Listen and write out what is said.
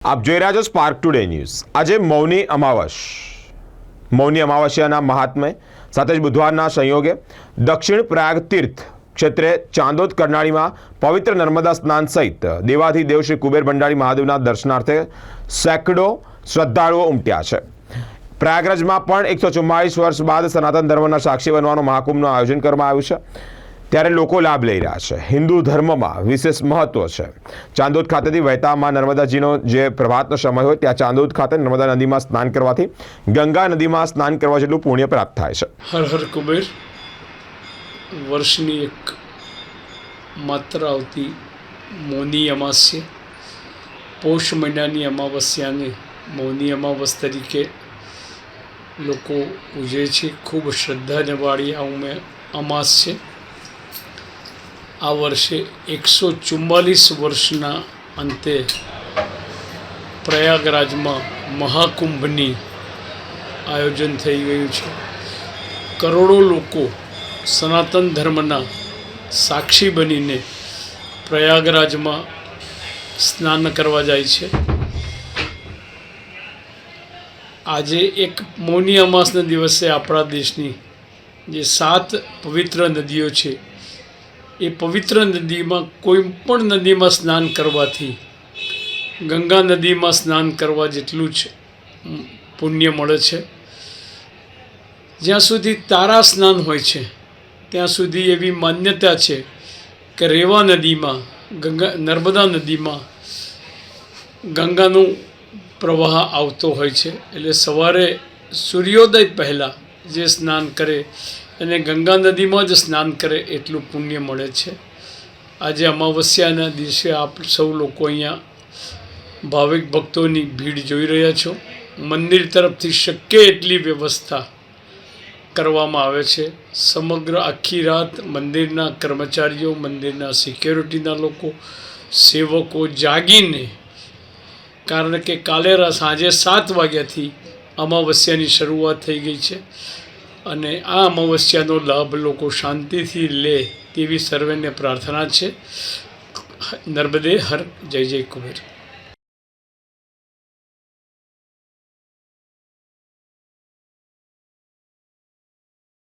આપ જોઈ રહ્યા છો સ્પાર્ક ટુડે ન્યૂઝ આજે મૌની અમાવસ મૌની અમાવસ્યાના મહાત્મય, સાથે જ બુધવારના સંયોગે દક્ષિણ પ્રયાગ તીર્થ ક્ષેત્રે ચાંદોદ કરનાળીમાં પવિત્ર નર્મદા સ્નાન સહિત દેવાથી દેવ શ્રી કુબેર ભંડારી મહાદેવના દર્શનાર્થે સેંકડો શ્રદ્ધાળુઓ ઉમટ્યા છે. પ્રયાગરાજમાં પણ એકસો ચુમ્માળીસ વર્ષ બાદ સનાતન ધર્મના સાક્ષી બનવાનો મહાકુંભનું આયોજન કરવામાં આવ્યું છે. ત્યારે લોકો લાભ લઈ રહ્યા છે. હિન્દુ ધર્મમાં વિશેષ મહત્વ છે. ચાંદોદ ખાતેથી વહેતામાં નર્મદાજીનો જે પ્રભાતનો સમય હોય, ત્યાં ચાંદોદ ખાતે નર્મદા નદીમાં સ્નાન કરવાથી ગંગા નદીમાં સ્નાન કરવા જેટલું પુણ્ય પ્રાપ્ત થાય છે. હર હર કુબેર. વર્ષની એક માત્ર આવતી મૌની અમાસ્ય. પૌષ મહિનાની અમાવસ્યાને મૌની અમાવસ તરીકે લોકો ઉજવે છે. ખૂબ શ્રદ્ધાને વાળી આ ઉમે અમાસ છે આ વર્ષે એકસો ચુમ્માલીસ વર્ષના અંતે પ્રયાગરાજમાં મહાકુંભની આયોજન થઈ ગયું છે. કરોડો લોકો સનાતન ધર્મના સાક્ષી બનીને પ્રયાગરાજમાં સ્નાન કરવા જાય છે. આજે એક મૌની અમાસના દિવસે આપણા દેશની જે સાત પવિત્ર નદીઓ છે એ પવિત્ર નદીમાં કોઈ પણ નદીમાં સ્નાન કરવાથી, ગંગા નદીમાં સ્નાન કરવા જેટલું જ પુણ્ય મળે છે. જ્યાં સુધી તારા સ્નાન હોય છે, ત્યાં સુધી એવી માન્યતા છે કે રેવા નદીમાં, ગંગા, નર્મદા નદીમાં ગંગાનું પ્રવાહ આવતો હોય છે. એટલે સવારે સૂર્યોદય પહેલાં જે સ્નાન કરે અને ગંગા નદીમાં જ સ્નાન કરે એટલું પુણ્ય મળે છે. આજે અમાવસ્યાના દિવસે આપ સૌ લોકો અહીંયા ભાવિક ભક્તોની ભીડ જોઈ રહ્યા છો. મંદિર તરફથી શક્ય એટલી વ્યવસ્થા કરવામાં આવે છે. સમગ્ર આખી રાત મંદિરના કર્મચારીઓ, મંદિરના સિક્યોરિટીના લોકો, સેવકો જાગીને, કારણ કે કાલે રા- સાંજે સાત વાગ્યાથી અમાવસ્યાની શરૂઆત થઈ ગઈ છે. અને આ અમાવસ્યાનો લાભ લોકો શાંતિથી લે તેવી સર્વેને પ્રાર્થના છે. નર્મદે હર જય જય કુબેર.